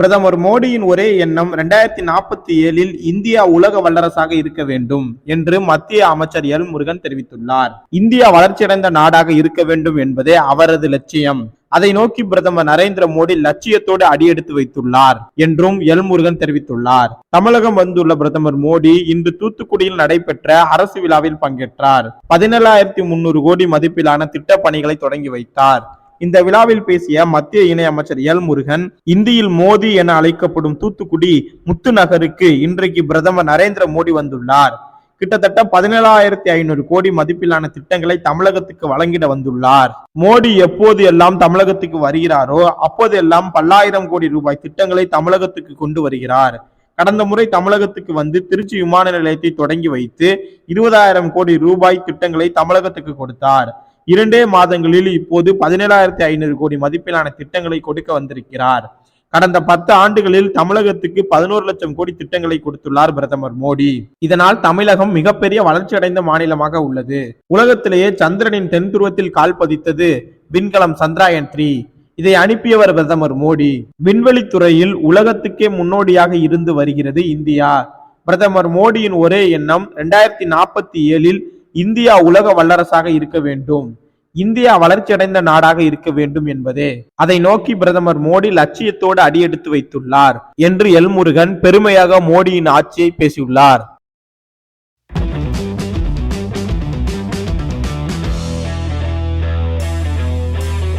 பிரதமர் மோடியின் ஒரே எண்ணம் இரண்டாயிரத்தி நாற்பத்தி ஏழில் இந்தியா உலக வல்லரசாக இருக்க வேண்டும் என்று மத்திய அமைச்சர் எல் முருகன் தெரிவித்துள்ளார். இந்தியா வளர்ச்சியடைந்த நாடாக இருக்க வேண்டும் என்பதே அவரது லட்சியம். அதை நோக்கி பிரதமர் நரேந்திர மோடி லட்சியத்தோடு அடியெடுத்து வைத்துள்ளார் என்றும் எல் முருகன் தெரிவித்துள்ளார். தமிழகம் வந்துள்ள பிரதமர் மோடி இன்று தூத்துக்குடியில் நடைபெற்ற அரசு விழாவில் பங்கேற்றார். பதினேழாயிரத்தி முன்னூறு கோடி மதிப்பிலான திட்ட பணிகளை தொடங்கி வைத்தார். இந்த விழாவில் பேசிய மத்திய இணையமைச்சர் எல் முருகன் இந்தியில் மோதி என அழைக்கப்படும் தூத்துக்குடி முத்து நகருக்கு இன்றைக்கு பிரதமர் நரேந்திர மோடி வந்துள்ளார். கிட்டத்தட்ட பதினேழாயிரத்தி ஐநூறு கோடி மதிப்பிலான திட்டங்களை தமிழகத்துக்கு வழங்கிட வந்துள்ளார். மோடி எப்போது எல்லாம் தமிழகத்துக்கு வருகிறாரோ அப்போதெல்லாம் பல்லாயிரம் கோடி ரூபாய் திட்டங்களை தமிழகத்துக்கு கொண்டு வருகிறார். கடந்த முறை தமிழகத்துக்கு வந்து திருச்சி விமான நிலையத்தை தொடங்கி வைத்து இருபதாயிரம் கோடி ரூபாய் திட்டங்களை தமிழகத்துக்கு கொடுத்தார். இரண்டே மாதங்களில் இப்போது பதினேழாயிரத்தி ஐநூறு கோடி மதிப்பிலான திட்டங்களை கொடுக்க வந்திருக்கிறார். கடந்த பத்து ஆண்டுகளில் தமிழகத்துக்கு பதினோரு லட்சம் கோடி திட்டங்களை கொடுத்துள்ளார் பிரதமர் மோடி. இதனால் தமிழகம் மிகப்பெரிய வளர்ச்சியடைந்த மாநிலமாக உள்ளது. உலகத்திலேயே சந்திரனின் தென் துருவத்தில் கால் பதித்தது விண்கலம் சந்திராயன் த்ரீ. இதை அனுப்பியவர் பிரதமர் மோடி. விண்வெளி துறையில் உலகத்துக்கே முன்னோடியாக இருந்து வருகிறது இந்தியா. பிரதமர் மோடியின் ஒரே எண்ணம் இரண்டாயிரத்தி நாற்பத்தி ஏழில் இந்தியா உலக வல்லரசாக இருக்க வேண்டும். இந்தியா வளர்ச்சியடைந்த நாடாக இருக்க வேண்டும் என்பதே. அதை நோக்கி பிரதமர் மோடி லட்சியத்தோடு அடியெடுத்து வைத்துள்ளார் என்று எல்முருகன் பெருமையாக மோடியின் ஆட்சியை பேசியுள்ளார்.